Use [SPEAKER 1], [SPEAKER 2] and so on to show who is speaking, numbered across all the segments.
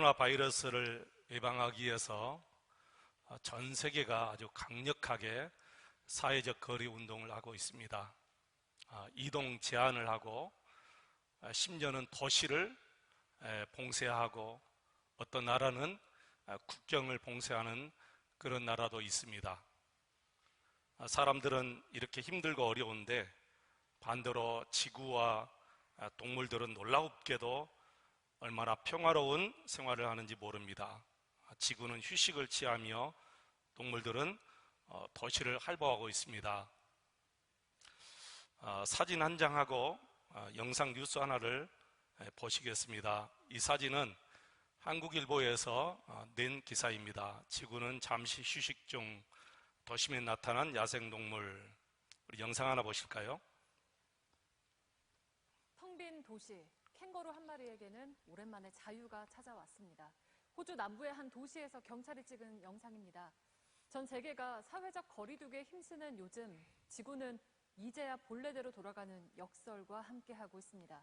[SPEAKER 1] 코로나 바이러스를 예방하기 위해서 전 세계가 아주 강력하게 사회적 거리 운동을 하고 있습니다. 아, 이동 제한을 하고 아, 심지어는 도시를 봉쇄하고 어떤 나라는 아, 국경을 봉쇄하는 그런 나라도 있습니다. 사람들은 이렇게 힘들고 어려운데 반대로 지구와 동물들은 놀랍게도 얼마나 평화로운 생활을 하는지 모릅니다. 지구는 휴식을 취하며 동물들은 어, 도시를 활보하고 있습니다. 어, 사진 한 장하고 어, 영상 뉴스 하나를 보시겠습니다. 이 사진은 한국일보에서 낸 기사입니다. 지구는 잠시 휴식 중 도심에 나타난 야생동물. 우리 영상 하나 보실까요?
[SPEAKER 2] 텅 빈 도시, 캥거루 한 마리에게는 오랜만에 자유가 찾아왔습니다. 호주 남부의 한 도시에서 경찰이 찍은 영상입니다. 전 세계가 사회적 거리두기에 힘쓰는 요즘 지구는 이제야 본래대로 돌아가는 역설과 함께하고 있습니다.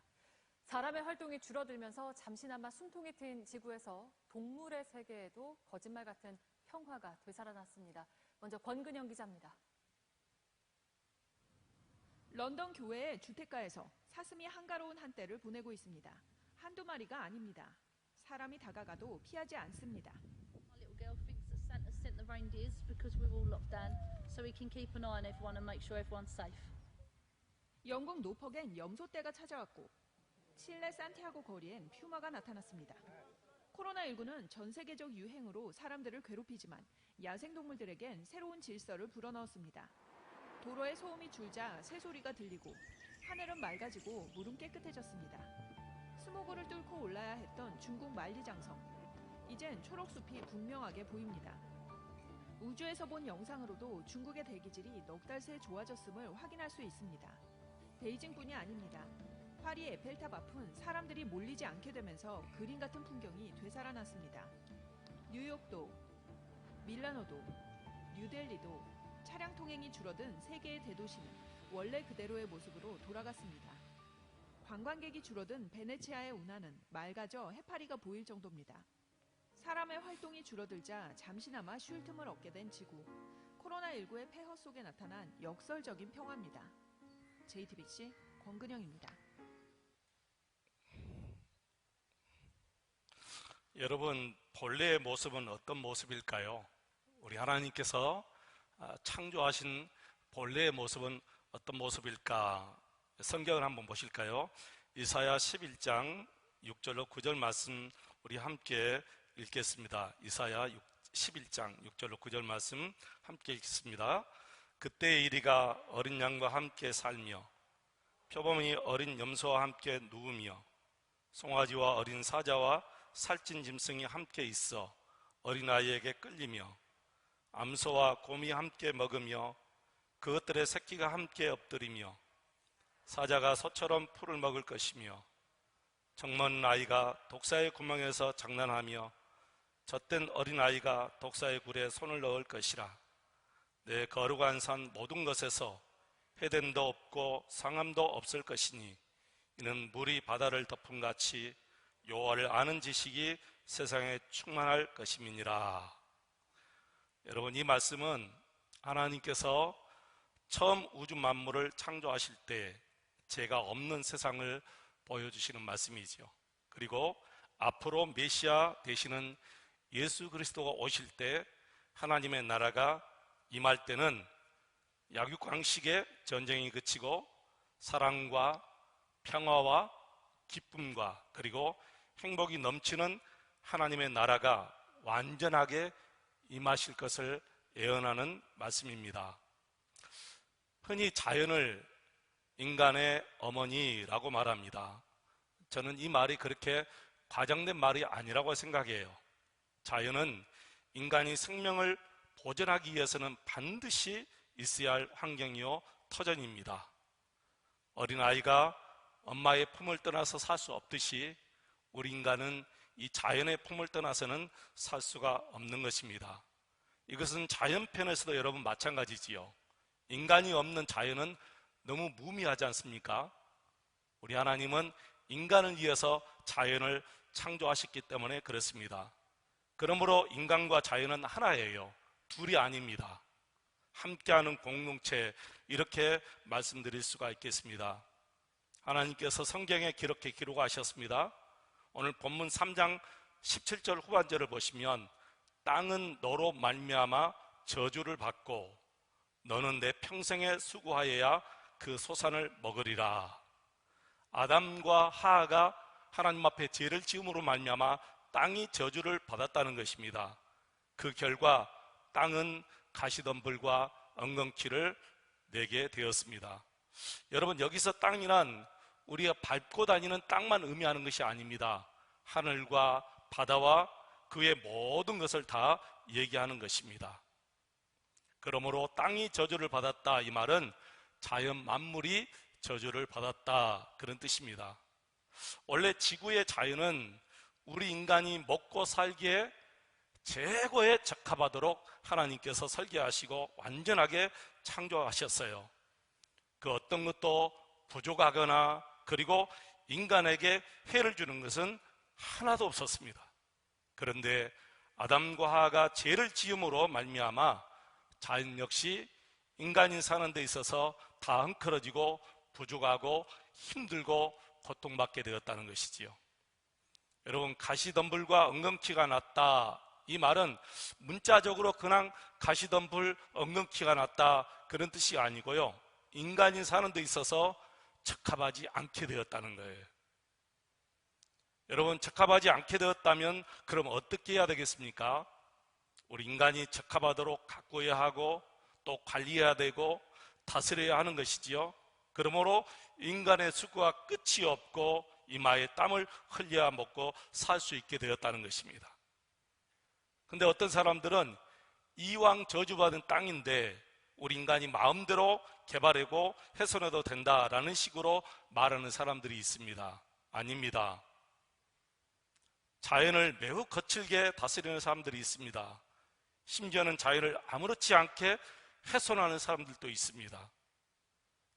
[SPEAKER 2] 사람의 활동이 줄어들면서 잠시나마 숨통이 트인 지구에서 동물의 세계에도 거짓말 같은 평화가 되살아났습니다. 먼저 권근영 기자입니다.
[SPEAKER 3] 런던 교회의 주택가에서 사슴이 한가로운 한때를 보내고 있습니다. 한두 마리가 아닙니다. 사람이 다가가도 피하지 않습니다.
[SPEAKER 4] Santa sent the reindeers because we're all locked down, so we can keep an eye on everyone and make sure everyone's safe.
[SPEAKER 3] 영국 노퍽엔 염소떼가 찾아왔고 칠레 산티아고 거리엔 퓨마가 나타났습니다. 코로나19는 전 세계적 유행으로 사람들을 괴롭히지만 야생동물들에겐 새로운 질서를 불어넣었습니다. 도로에 소음이 줄자 새소리가 들리고 하늘은 맑아지고 물은 깨끗해졌습니다. 스모그를 뚫고 올라야 했던 중국 만리장성. 이젠 초록숲이 분명하게 보입니다. 우주에서 본 영상으로도 중국의 대기질이 넉 달 새 좋아졌음을 확인할 수 있습니다. 베이징뿐이 아닙니다. 파리 에펠탑 앞은 사람들이 몰리지 않게 되면서 그림 같은 풍경이 되살아났습니다. 뉴욕도, 밀라노도, 뉴델리도 차량 통행이 줄어든 세계의 대도시는 원래 그대로의 모습으로 돌아갔습니다. 관광객이 줄어든 베네치아의 운하는 맑아져 해파리가 보일 정도입니다. 사람의 활동이 줄어들자 잠시나마 쉴 틈을 얻게 된 지구. 코로나19의 폐허 속에 나타난 역설적인 평화입니다. JTBC 권근영입니다.
[SPEAKER 1] 여러분, 본래의 모습은 어떤 모습일까요? 우리 하나님께서 아, 창조하신 본래의 모습은 어떤 모습일까? 성경을 한번 보실까요? 이사야 11장 6절로 9절 말씀 우리 함께 읽겠습니다. 이사야 11장 6절로 9절 말씀 함께 읽습니다. 그때 이리가 어린 양과 함께 살며 표범이 어린 염소와 함께 누우며 송아지와 어린 사자와 살찐 짐승이 함께 있어 어린아이에게 끌리며 암소와 곰이 함께 먹으며 그것들의 새끼가 함께 엎드리며 사자가 소처럼 풀을 먹을 것이며 정먼 아이가 독사의 구멍에서 장난하며 젖된 어린아이가 독사의 굴에 손을 넣을 것이라. 내 거룩한 산 모든 것에서 해됨도 없고 상함도 없을 것이니 이는 물이 바다를 덮은 같이 요하를 아는 지식이 세상에 충만할 것임이니라. 여러분 이 말씀은 하나님께서 처음 우주 만물을 창조하실 때 죄가 없는 세상을 보여주시는 말씀이지요 그리고 앞으로 메시아 되시는 예수 그리스도가 오실 때 하나님의 나라가 임할 때는 약육강식의 전쟁이 그치고 사랑과 평화와 기쁨과 그리고 행복이 넘치는 하나님의 나라가 완전하게 임하실 것을 예언하는 말씀입니다. 흔히 자연을 인간의 어머니라고 말합니다. 저는 이 말이 그렇게 과장된 말이 아니라고 생각해요. 자연은 인간이 생명을 보존하기 위해서는 반드시 있어야 할 환경이요 터전입니다. 어린아이가 엄마의 품을 떠나서 살 수 없듯이 우리 인간은 이 자연의 품을 떠나서는 살 수가 없는 것입니다. 이것은 자연 편에서도 여러분 마찬가지지요. 인간이 없는 자연은 너무 무미하지 않습니까? 우리 하나님은 인간을 위해서 자연을 창조하셨기 때문에 그렇습니다. 그러므로 인간과 자연은 하나예요. 둘이 아닙니다. 함께하는 공동체 이렇게 말씀드릴 수가 있겠습니다. 하나님께서 성경에 이렇게 기록하셨습니다. 오늘 본문 3장 17절 후반절을 보시면 땅은 너로 말미암아 저주를 받고 너는 내 평생에 수고하여야 그 소산을 먹으리라. 아담과 하하가 하나님 앞에 죄를 지음으로 말미암아 땅이 저주를 받았다는 것입니다. 그 결과 땅은 가시덤불과 엉겅퀴를 내게 되었습니다. 여러분 여기서 땅이란 우리가 밟고 다니는 땅만 의미하는 것이 아닙니다. 하늘과 바다와 그의 모든 것을 다 얘기하는 것입니다. 그러므로 땅이 저주를 받았다 이 말은 자연 만물이 저주를 받았다 그런 뜻입니다. 원래 지구의 자연은 우리 인간이 먹고 살기에 최고에 적합하도록 하나님께서 설계하시고 완전하게 창조하셨어요. 그 어떤 것도 부족하거나 그리고 인간에게 해를 주는 것은 하나도 없었습니다. 그런데 아담과 하하가 죄를 지음으로 말미암아 자연 역시 인간이 사는 데 있어서 다 헝클어지고 부족하고 힘들고 고통받게 되었다는 것이지요. 여러분 가시덤불과 엉겅퀴가 났다. 이 말은 문자적으로 그냥 가시덤불 엉겅퀴가 났다 그런 뜻이 아니고요. 인간이 사는 데 있어서 적합하지 않게 되었다는 거예요. 여러분 적합하지 않게 되었다면 그럼 어떻게 해야 되겠습니까? 우리 인간이 적합하도록 가꾸어야 하고 또 관리해야 되고 다스려야 하는 것이지요. 그러므로 인간의 수고가 끝이 없고 이마에 땀을 흘려야 먹고 살 수 있게 되었다는 것입니다. 근데 어떤 사람들은 이왕 저주받은 땅인데 우리 인간이 마음대로 개발하고 훼손해도 된다라는 식으로 말하는 사람들이 있습니다. 아닙니다. 자연을 매우 거칠게 다스리는 사람들이 있습니다. 심지어는 자연을 아무렇지 않게 훼손하는 사람들도 있습니다.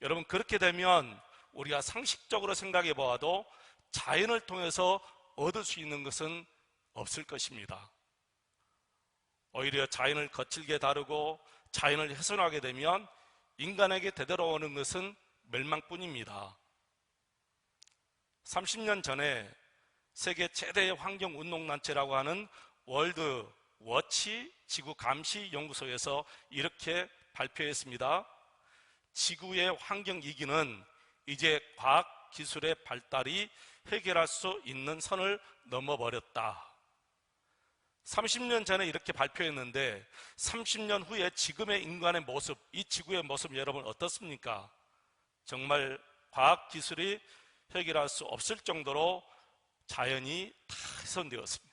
[SPEAKER 1] 여러분, 그렇게 되면 우리가 상식적으로 생각해 보아도 자연을 통해서 얻을 수 있는 것은 없을 것입니다. 오히려 자연을 거칠게 다루고 자연을 훼손하게 되면 인간에게 되돌아오는 것은 멸망뿐입니다. 30년 전에 세계 최대의 환경 운동단체라고 하는 월드 워치 지구 감시 연구소에서 이렇게 발표했습니다. 지구의 환경 위기는 이제 과학 기술의 발달이 해결할 수 있는 선을 넘어버렸다. 30년 전에 이렇게 발표했는데 30년 후에 지금의 인간의 모습, 이 지구의 모습 여러분 어떻습니까? 정말 과학 기술이 해결할 수 없을 정도로 자연이 다 훼손되었습니다.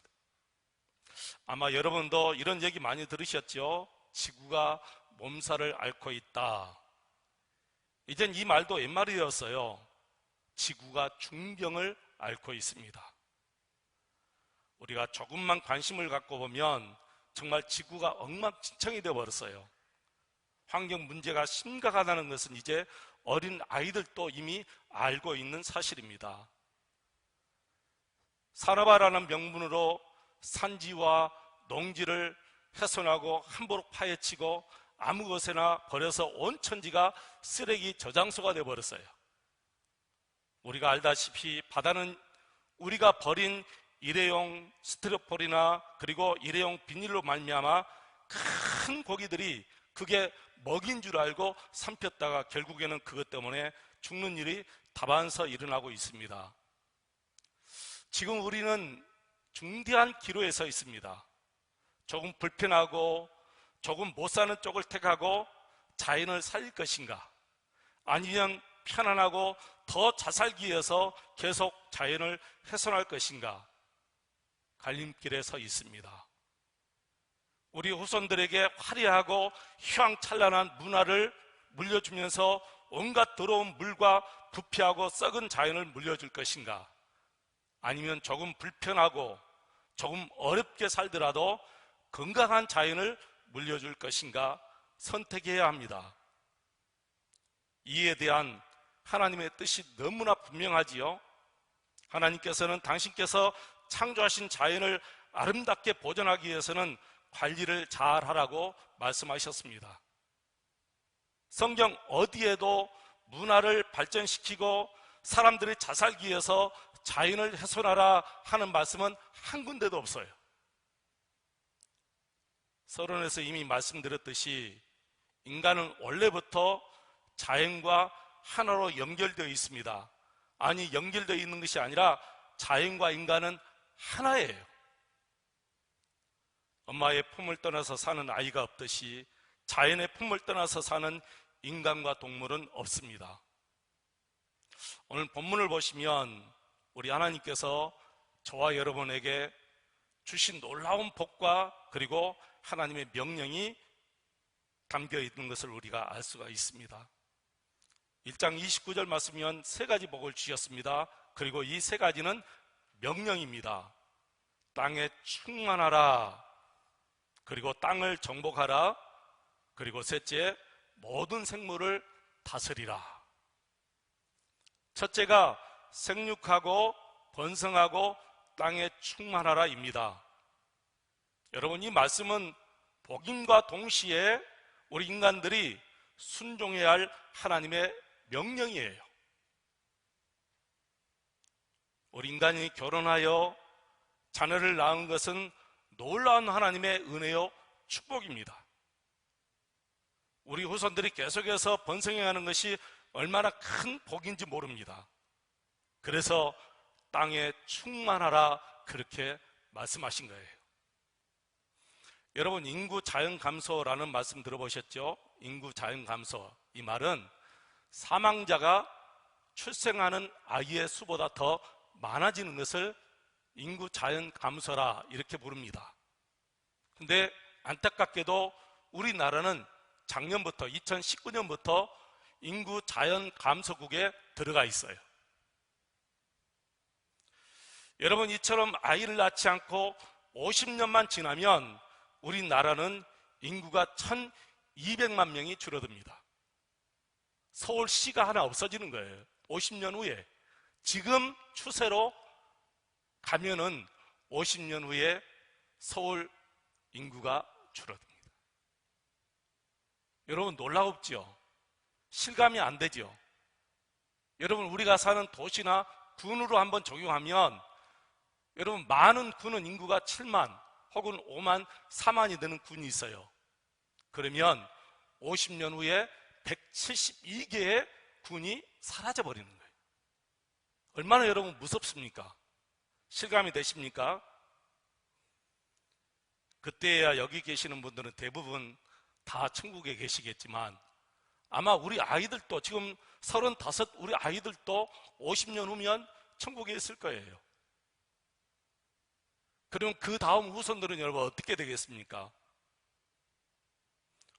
[SPEAKER 1] 아마 여러분도 이런 얘기 많이 들으셨죠? 지구가 몸살을 앓고 있다. 이젠 이 말도 옛말이 되었어요. 지구가 중병을 앓고 있습니다. 우리가 조금만 관심을 갖고 보면 정말 지구가 엉망진창이 되어 버렸어요. 환경 문제가 심각하다는 것은 이제 어린 아이들도 이미 알고 있는 사실입니다. 산업화라는 명분으로 산지와 농지를 훼손하고 함부로 파헤치고 아무 것에나 버려서 온 천지가 쓰레기 저장소가 되어 버렸어요. 우리가 알다시피 바다는 우리가 버린 일회용 스티로폴이나 그리고 일회용 비닐로 말미암아 큰 고기들이 그게 먹인 줄 알고 삼켰다가 결국에는 그것 때문에 죽는 일이 다반서 일어나고 있습니다. 지금 우리는 중대한 기로에 서 있습니다. 조금 불편하고 조금 못 사는 쪽을 택하고 자연을 살릴 것인가? 아니면 편안하고 더 잘 살기 위해서 계속 자연을 훼손할 것인가? 갈림길에 서 있습니다. 우리 후손들에게 화려하고 휘황찬란한 문화를 물려주면서 온갖 더러운 물과 부패하고 썩은 자연을 물려줄 것인가? 아니면 조금 불편하고 조금 어렵게 살더라도 건강한 자연을 물려줄 것인가 선택해야 합니다. 이에 대한 하나님의 뜻이 너무나 분명하지요. 하나님께서는 당신께서 창조하신 자연을 아름답게 보존하기 위해서는 관리를 잘 하라고 말씀하셨습니다. 성경 어디에도 문화를 발전시키고 살기 위해서 자연을 훼손하라 하는 말씀은 한 군데도 없어요. 서론에서 이미 말씀드렸듯이 인간은 원래부터 자연과 하나로 연결되어 있습니다. 아니, 연결되어 있는 것이 아니라 자연과 인간은 하나예요. 엄마의 품을 떠나서 사는 아이가 없듯이 자연의 품을 떠나서 사는 인간과 동물은 없습니다. 오늘 본문을 보시면 우리 하나님께서 저와 여러분에게 주신 놀라운 복과 그리고 하나님의 명령이 담겨 있는 것을 우리가 알 수가 있습니다. 1장 29절 말씀이면 세 가지 복을 주셨습니다. 그리고 이 세 가지는 명령입니다. 땅에 충만하라. 그리고 땅을 정복하라. 그리고 셋째, 모든 생물을 다스리라. 첫째가 생육하고 번성하고 땅에 충만하라입니다. 여러분, 이 말씀은 복임과 동시에 우리 인간들이 순종해야 할 하나님의 명령이에요. 우리 인간이 결혼하여 자녀를 낳은 것은 놀라운 하나님의 은혜요 축복입니다. 우리 후손들이 계속해서 번성해가는 것이 얼마나 큰 복인지 모릅니다. 그래서 땅에 충만하라 그렇게 말씀하신 거예요. 여러분 인구 자연 감소라는 말씀 들어보셨죠? 인구 자연 감소 이 말은 사망자가 출생하는 아이의 수보다 더 많아지는 것을 인구 자연 감소라 이렇게 부릅니다. 근데 안타깝게도 우리나라는 작년부터 2019년부터 인구 자연 감소국에 들어가 있어요. 여러분 이처럼 아이를 낳지 않고 50년만 지나면 우리나라는 인구가 1200만 명이 줄어듭니다. 서울시가 하나 없어지는 거예요. 50년 후에. 지금 추세로 가면은 50년 후에 서울 인구가 줄어듭니다. 여러분 놀라웠죠? 실감이 안 되죠? 여러분 우리가 사는 도시나 군으로 한번 적용하면 여러분 많은 군은 인구가 7만 혹은 5만 4만이 되는 군이 있어요. 그러면 50년 후에 172개의 군이 사라져 버리는 거예요. 얼마나 여러분 무섭습니까? 실감이 되십니까? 그때야 여기 계시는 분들은 대부분 다 천국에 계시겠지만 아마 우리 아이들도 지금 35 우리 아이들도 50년 후면 천국에 있을 거예요. 그럼 그 다음 후손들은 여러분 어떻게 되겠습니까?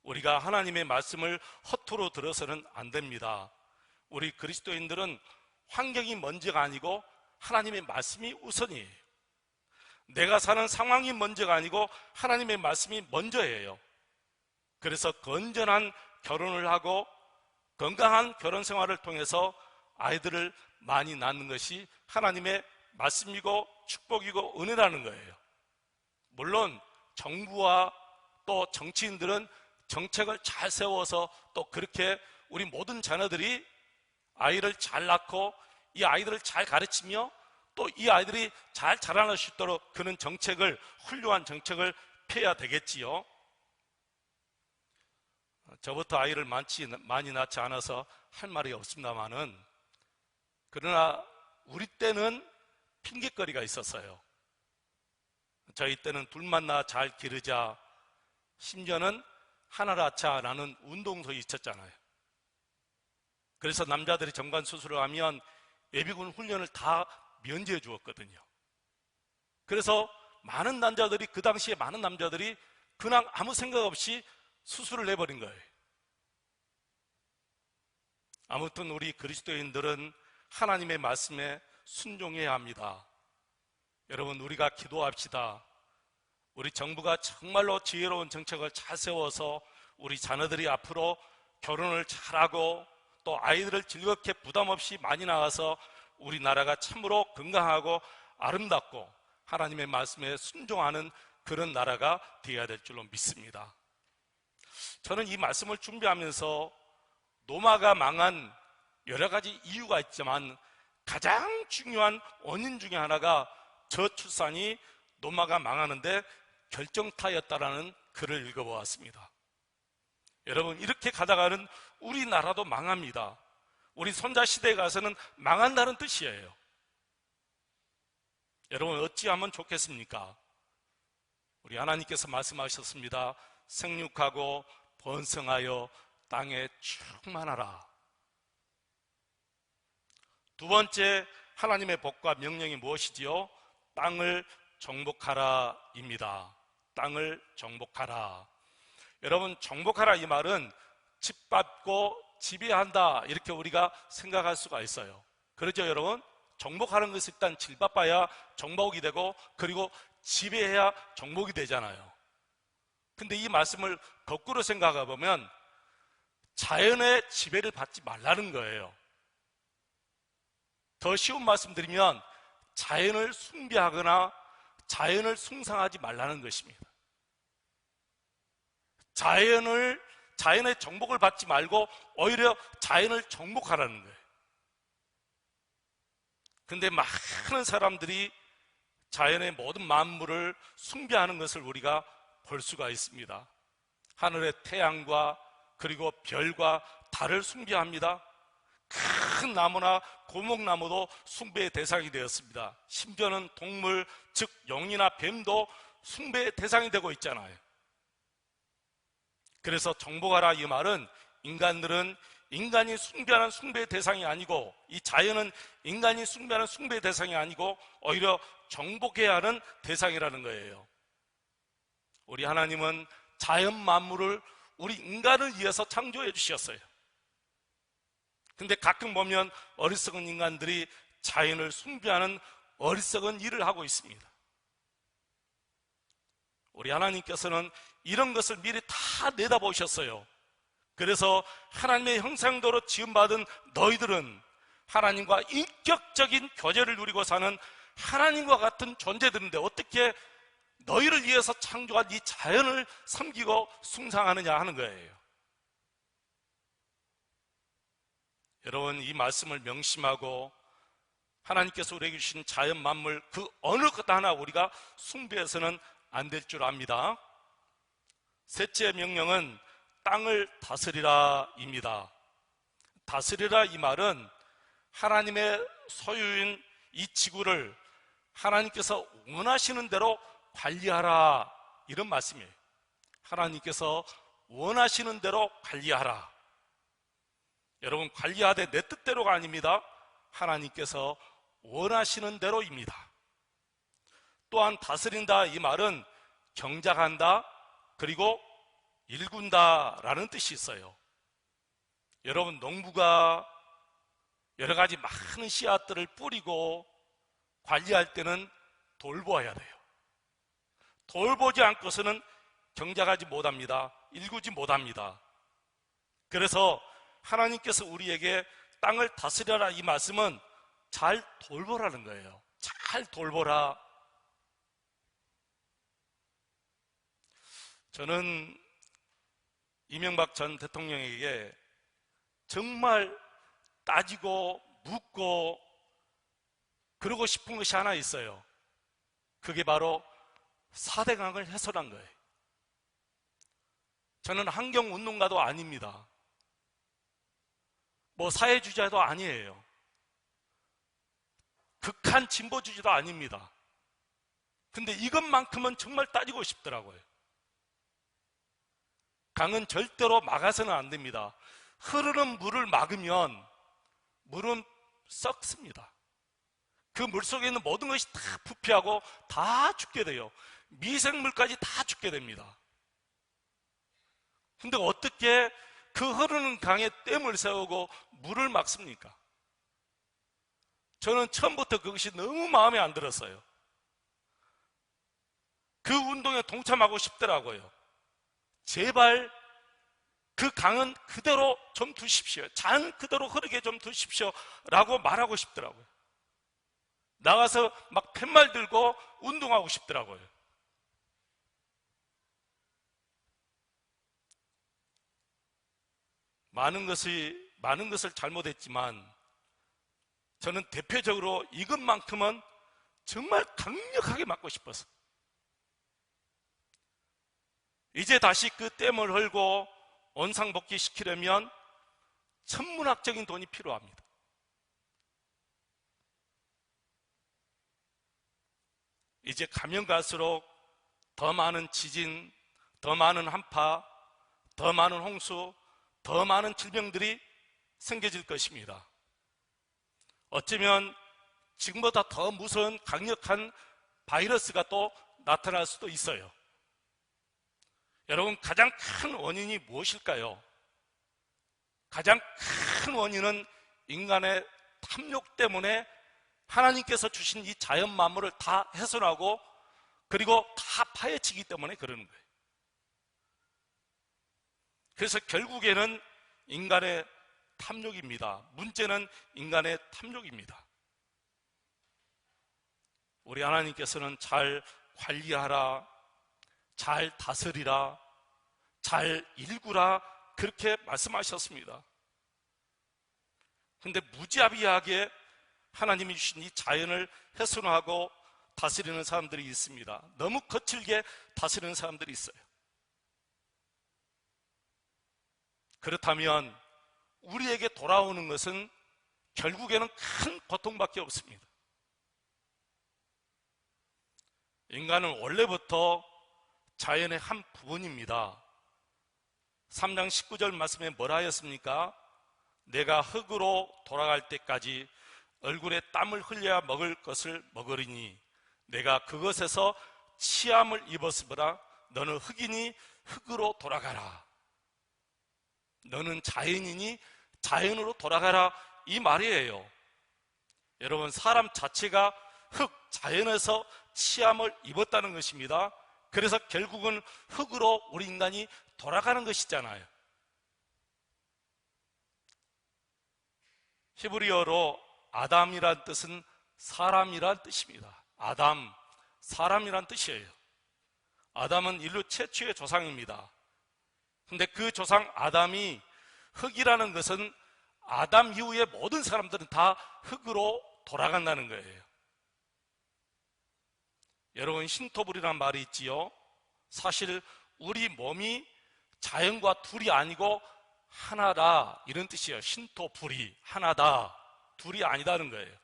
[SPEAKER 1] 우리가 하나님의 말씀을 허투루 들어서는 안 됩니다. 우리 그리스도인들은 환경이 먼저가 아니고 하나님의 말씀이 우선이에요. 내가 사는 상황이 먼저가 아니고 하나님의 말씀이 먼저예요. 그래서 건전한 결혼을 하고 건강한 결혼 생활을 통해서 아이들을 많이 낳는 것이 하나님의 말씀이고 축복이고 은혜라는 거예요. 물론 정부와 또 정치인들은 정책을 잘 세워서 또 그렇게 우리 모든 자녀들이 아이를 잘 낳고 이 아이들을 잘 가르치며 또 이 아이들이 잘 자라날 수 있도록 그런 정책을 훌륭한 정책을 펴야 되겠지요. 저부터 아이를 많지, 많이 낳지 않아서 할 말이 없습니다만은 그러나 우리 때는 핑계거리가 있었어요. 저희 때는 둘만 낳아 잘 기르자 심지어는 하나 낳자라는 운동도 있었잖아요. 그래서 남자들이 정관 수술을 하면 예비군 훈련을 다 면제해 주었거든요. 그래서 많은 남자들이 그 당시에 많은 남자들이 그냥 아무 생각 없이 수술을 내버린 거예요. 아무튼 우리 그리스도인들은 하나님의 말씀에 순종해야 합니다. 여러분, 우리가 기도합시다. 우리 정부가 정말로 지혜로운 정책을 잘 세워서 우리 자녀들이 앞으로 결혼을 잘하고 또 아이들을 즐겁게 부담 없이 많이 나와서 우리나라가 참으로 건강하고 아름답고 하나님의 말씀에 순종하는 그런 나라가 되어야 될 줄로 믿습니다. 저는 이 말씀을 준비하면서 노마가 망한 여러 가지 이유가 있지만 가장 중요한 원인 중에 하나가 저출산이 노마가 망하는데 결정타였다라는 글을 읽어보았습니다. 여러분 이렇게 가다가는 우리나라도 망합니다. 우리 손자 시대에 가서는 망한다는 뜻이에요. 여러분 어찌하면 좋겠습니까? 우리 하나님께서 말씀하셨습니다. 생육하고 번성하여 땅에 충만하라. 두 번째 하나님의 복과 명령이 무엇이지요? 땅을 정복하라입니다. 땅을 정복하라. 여러분 정복하라 이 말은 집받고 지배한다 이렇게 우리가 생각할 수가 있어요. 그렇죠 여러분? 정복하는 것이 일단 질바빠야 정복이 되고 그리고 지배해야 정복이 되잖아요. 근데 이 말씀을 거꾸로 생각해 보면 자연의 지배를 받지 말라는 거예요. 더 쉬운 말씀 드리면 자연을 숭배하거나 자연을 숭상하지 말라는 것입니다. 자연을 자연의 정복을 받지 말고 오히려 자연을 정복하라는 거예요. 근데 많은 사람들이 자연의 모든 만물을 숭배하는 것을 우리가 볼 수가 있습니다. 하늘의 태양과 그리고 별과 달을 숭배합니다. 큰 나무나 고목나무도 숭배의 대상이 되었습니다. 심지어는 동물, 즉 용이나 뱀도 숭배의 대상이 되고 있잖아요. 그래서 정복하라 이 말은 인간들은 인간이 숭배하는 숭배의 대상이 아니고 이 자연은 인간이 숭배하는 숭배의 대상이 아니고 오히려 정복해야 하는 대상이라는 거예요. 우리 하나님은 자연 만물을 우리 인간을 위해서 창조해 주셨어요. 근데 가끔 보면 어리석은 인간들이 자연을 숭배하는 어리석은 일을 하고 있습니다. 우리 하나님께서는 이런 것을 미리 다 내다보셨어요. 그래서 하나님의 형상대로 지음받은 너희들은 하나님과 인격적인 교제를 누리고 사는 하나님과 같은 존재들인데 어떻게 너희를 위해서 창조한 이 자연을 섬기고 숭상하느냐 하는 거예요. 여러분 이 말씀을 명심하고 하나님께서 우리에게 주신 자연 만물 그 어느 것 하나 우리가 숭배해서는 안 될 줄 압니다. 셋째 명령은 땅을 다스리라입니다. 다스리라 이 말은 하나님의 소유인 이 지구를 하나님께서 원하시는 대로 관리하라 이런 말씀이에요. 하나님께서 원하시는 대로 관리하라. 여러분 관리하되 내 뜻대로가 아닙니다. 하나님께서 원하시는 대로입니다. 또한 다스린다 이 말은 경작한다 그리고 일군다라는 뜻이 있어요. 여러분 농부가 여러 가지 많은 씨앗들을 뿌리고 관리할 때는 돌보아야 돼요. 돌보지 않고서는 경작하지 못합니다. 일구지 못합니다. 그래서 하나님께서 우리에게 땅을 다스려라 이 말씀은 잘 돌보라는 거예요. 잘 돌보라. 저는 이명박 전 대통령에게 정말 따지고 묻고 그러고 싶은 것이 하나 있어요. 그게 바로 사대강을 해설한 거예요. 저는 환경운동가도 아닙니다. 뭐 사회주의자도 아니에요. 극한 진보주의도 아닙니다. 근데 이것만큼은 정말 따지고 싶더라고요. 강은 절대로 막아서는 안 됩니다. 흐르는 물을 막으면 물은 썩습니다. 그 물 속에 있는 모든 것이 다 부패하고 다 죽게 돼요. 미생물까지 다 죽게 됩니다. 근데 어떻게 그 흐르는 강에 댐을 세우고 물을 막습니까? 저는 처음부터 그것이 너무 마음에 안 들었어요. 그 운동에 동참하고 싶더라고요. 제발 그 강은 그대로 좀 두십시오. 잔 그대로 흐르게 좀 두십시오. 라고 말하고 싶더라고요. 나가서 막 팻말 들고 운동하고 싶더라고요. 많은 것이 많은 것을 잘못했지만 저는 대표적으로 이것만큼은 정말 강력하게 맞고 싶어서 이제 다시 그 댐을 헐고 원상복귀 시키려면 천문학적인 돈이 필요합니다. 이제 가면 갈수록 더 많은 지진, 더 많은 한파, 더 많은 홍수, 더 많은 질병들이 생겨질 것입니다. 어쩌면 지금보다 더 무서운 강력한 바이러스가 또 나타날 수도 있어요. 여러분, 가장 큰 원인이 무엇일까요? 가장 큰 원인은 인간의 탐욕 때문에 하나님께서 주신 이 자연 만물을 다 훼손하고 그리고 다 파헤치기 때문에 그러는 거예요. 그래서 결국에는 인간의 탐욕입니다. 문제는 인간의 탐욕입니다. 우리 하나님께서는 잘 관리하라, 잘 다스리라, 잘 일구라, 그렇게 말씀하셨습니다. 근데 무자비하게 하나님이 주신 이 자연을 훼손하고 다스리는 사람들이 있습니다. 너무 거칠게 다스리는 사람들이 있어요. 그렇다면 우리에게 돌아오는 것은 결국에는 큰 고통밖에 없습니다. 인간은 원래부터 자연의 한 부분입니다. 3장 19절 말씀에 뭐라 하였습니까? 내가 흙으로 돌아갈 때까지 얼굴에 땀을 흘려야 먹을 것을 먹으리니 내가 그것에서 치함을 입었으므라 너는 흙이니 흙으로 돌아가라. 너는 자연이니 자연으로 돌아가라 이 말이에요. 여러분 사람 자체가 흙 자연에서 치함을 입었다는 것입니다. 그래서 결국은 흙으로 우리 인간이 돌아가는 것이잖아요. 히브리어로 아담이란 뜻은 사람이란 뜻입니다. 아담, 사람이란 뜻이에요. 아담은 인류 최초의 조상입니다. 근데 그 조상 아담이 흙이라는 것은 아담 이후의 모든 사람들은 다 흙으로 돌아간다는 거예요. 여러분, 신토불이라는 말이 있지요. 사실 우리 몸이 자연과 둘이 아니고 하나다. 이런 뜻이에요. 신토불이 하나다. 둘이 아니다는 거예요.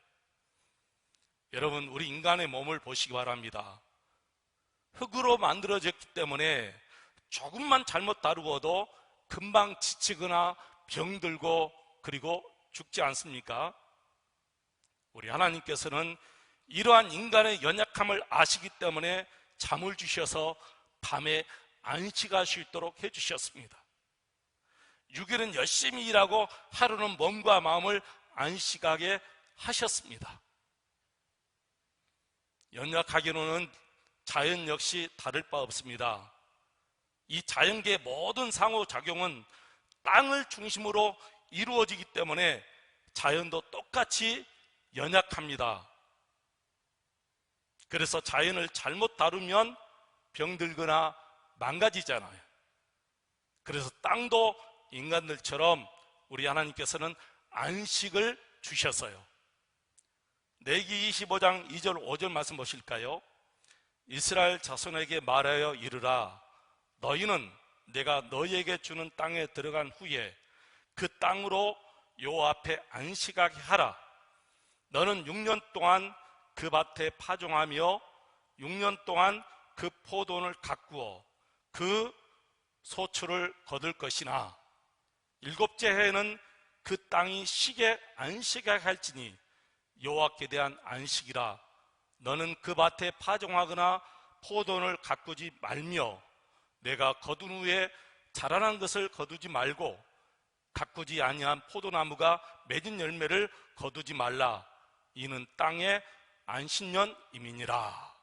[SPEAKER 1] 여러분, 우리 인간의 몸을 보시기 바랍니다. 흙으로 만들어졌기 때문에 조금만 잘못 다루어도 금방 지치거나 병들고 그리고 죽지 않습니까? 우리 하나님께서는 이러한 인간의 연약함을 아시기 때문에 잠을 주셔서 밤에 안식할 수 있도록 해주셨습니다. 6일은 열심히 일하고 하루는 몸과 마음을 안식하게 하셨습니다. 연약하기로는 자연 역시 다를 바 없습니다. 이 자연계의 모든 상호작용은 땅을 중심으로 이루어지기 때문에 자연도 똑같이 연약합니다. 그래서 자연을 잘못 다루면 병들거나 망가지잖아요. 그래서 땅도 인간들처럼 우리 하나님께서는 안식을 주셨어요. 내기 25장 2절 5절 말씀 보실까요? 이스라엘 자손에게 말하여 이르라 너희는 내가 너희에게 주는 땅에 들어간 후에 그 땅으로 요 앞에 안식하게 하라. 너는 6년 동안 그 밭에 파종하며 6년 동안 그 포돈을 가꾸어 그 소출을 거둘 것이나 일곱째 해에는 그 땅이 쉬게 안식하게 할지니 여호와께 대한 안식이라. 너는 그 밭에 파종하거나 포돈을 가꾸지 말며 내가 거둔 후에 자라난 것을 거두지 말고 가꾸지 아니한 포도나무가 맺은 열매를 거두지 말라 이는 땅의 안식년임이니라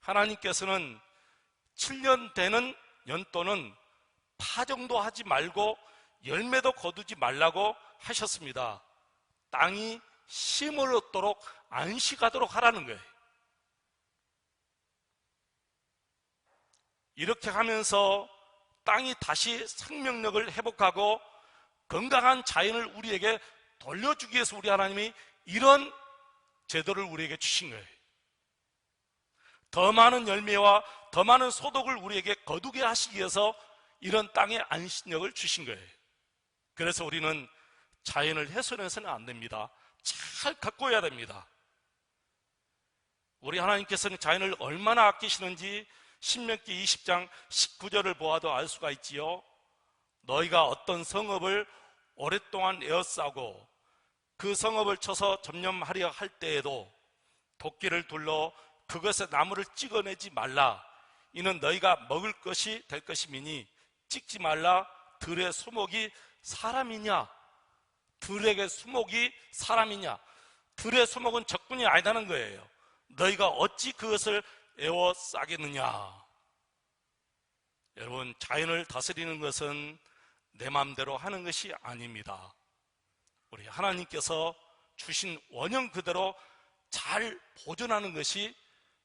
[SPEAKER 1] 하나님께서는 7년 되는 연도는 파종도 하지 말고 열매도 거두지 말라고 하셨습니다. 땅이 쉼을 얻도록 안식하도록 하라는 거예요. 이렇게 하면서 땅이 다시 생명력을 회복하고 건강한 자연을 우리에게 돌려주기 위해서 우리 하나님이 이런 제도를 우리에게 주신 거예요. 더 많은 열매와 더 많은 소득을 우리에게 거두게 하시기 위해서 이런 땅의 안식력을 주신 거예요. 그래서 우리는 자연을 훼손해서는 안 됩니다. 잘 가꿔야 됩니다. 우리 하나님께서는 자연을 얼마나 아끼시는지 신명기 20장 19절을 보아도 알 수가 있지요. 너희가 어떤 성읍을 오랫동안 에워싸고 그 성읍을 쳐서 점령하려 할 때에도 도끼를 둘러 그것에 나무를 찍어내지 말라. 이는 너희가 먹을 것이 될 것이미니 찍지 말라. 들의 수목이 사람이냐? 들에게 수목이 사람이냐? 들의 수목은 적군이 아니다는 거예요. 너희가 어찌 그것을 에워 싸겠느냐? 여러분, 자연을 다스리는 것은 내 마음대로 하는 것이 아닙니다. 우리 하나님께서 주신 원형 그대로 잘 보존하는 것이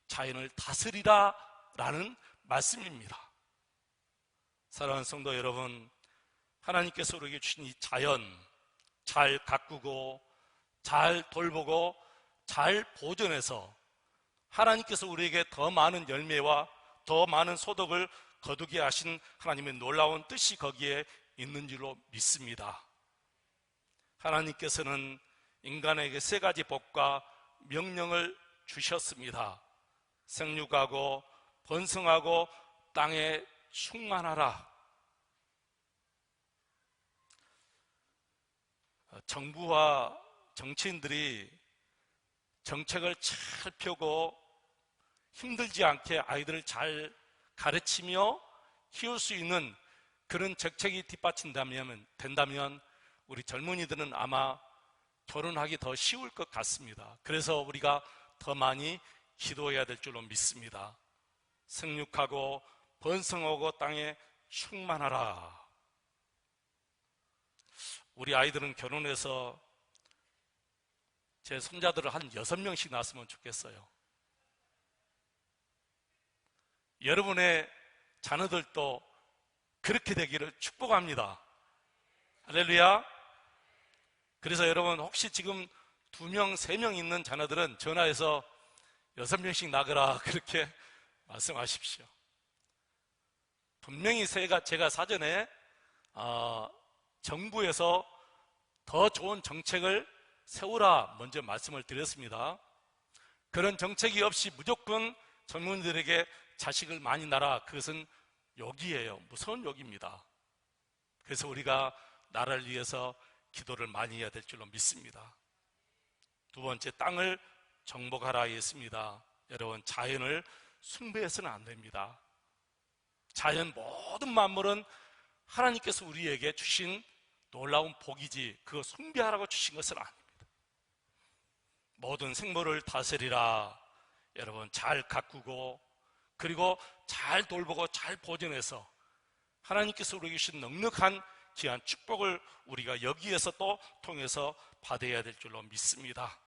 [SPEAKER 1] 자연을 다스리라 라는 말씀입니다. 사랑하는 성도 여러분, 하나님께서 우리에게 주신 이 자연 잘 가꾸고 잘 돌보고 잘 보존해서 하나님께서 우리에게 더 많은 열매와 더 많은 소득을 거두게 하신 하나님의 놀라운 뜻이 거기에 있는 줄로 믿습니다. 하나님께서는 인간에게 세 가지 법과 명령을 주셨습니다. 생육하고 번성하고 땅에 충만하라. 정부와 정치인들이 정책을 잘 펴고 힘들지 않게 아이들을 잘 가르치며 키울 수 있는 그런 정책이 뒷받친다면 된다면 우리 젊은이들은 아마 결혼하기 더 쉬울 것 같습니다. 그래서 우리가 더 많이 기도해야 될 줄로 믿습니다. 생육하고 번성하고 땅에 충만하라. 우리 아이들은 결혼해서 제 손자들을 한 여섯 명씩 낳았으면 좋겠어요. 여러분의 자녀들도 그렇게 되기를 축복합니다. 할렐루야. 그래서 여러분 혹시 지금 두 명, 세 명 있는 자녀들은 전화해서 여섯 명씩 나거라 그렇게 말씀하십시오. 분명히 제가, 제가 사전에 어, 정부에서 더 좋은 정책을 세우라 먼저 말씀을 드렸습니다. 그런 정책이 없이 무조건 젊은이들에게 자식을 많이 낳아 그것은 욕이에요. 무서운 욕입니다. 그래서 우리가 나라를 위해서 기도를 많이 해야 될 줄로 믿습니다. 두 번째 땅을 정복하라 했습니다. 여러분 자연을 숭배해서는 안 됩니다. 자연 모든 만물은 하나님께서 우리에게 주신 놀라운 복이지 그거 숭배하라고 주신 것은 아닙니다. 모든 생물을 다스리라. 여러분 잘 가꾸고 그리고 잘 돌보고 잘 보존해서 하나님께서 우리에게 주신 넉넉한 귀한 축복을 우리가 여기에서 또 통해서 받아야 될 줄로 믿습니다.